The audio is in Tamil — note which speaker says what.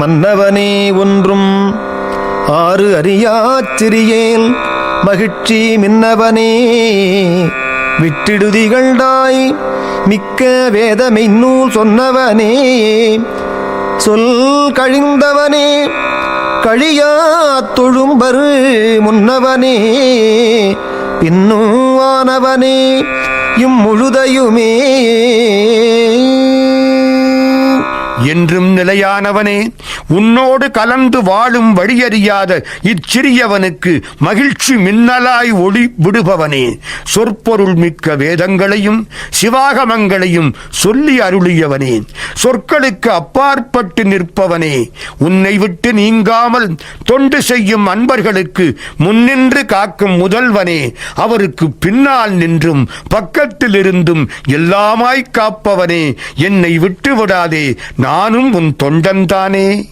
Speaker 1: மன்னவனே ஒன்றும் ஆறு அறியாச் சிறியேன் மகிழ்ச்சி மின்னவனே. விட்டிடுதிகள்டாய் மிக்க வேதமை நூல் சொன்னவனே. சொல் கழிந்தவனே கழியா தொழும்பரு முன்னவனே. பின்னுவானவனே இம்முழுதையுமே.
Speaker 2: என்றும் நிலையானவனே. உன்னோடு கலந்து வாழும் வழியறியாத இச்சிறியவனுக்கு மகிழ்ச்சி மின்னலாய் ஒளி விடுபவனே. சொற்பொருள் மிக்க வேதங்களையும் சிவாகமங்களையும் சொல்லி அருளியவனே. சொற்களுக்கு அப்பாற்பட்டு நிற்பவனே. உன்னை விட்டு நீங்காமல் தொண்டு செய்யும் அன்பர்களுக்கு முன்னின்று காக்கும் முதல்வனே. அவருக்கு பின்னால் நின்றும் பக்கத்தில் இருந்தும் எல்லாமாய் காப்பவனே. என்னை விட்டு விடாதே நானும் உன் தொண்டன்தானே.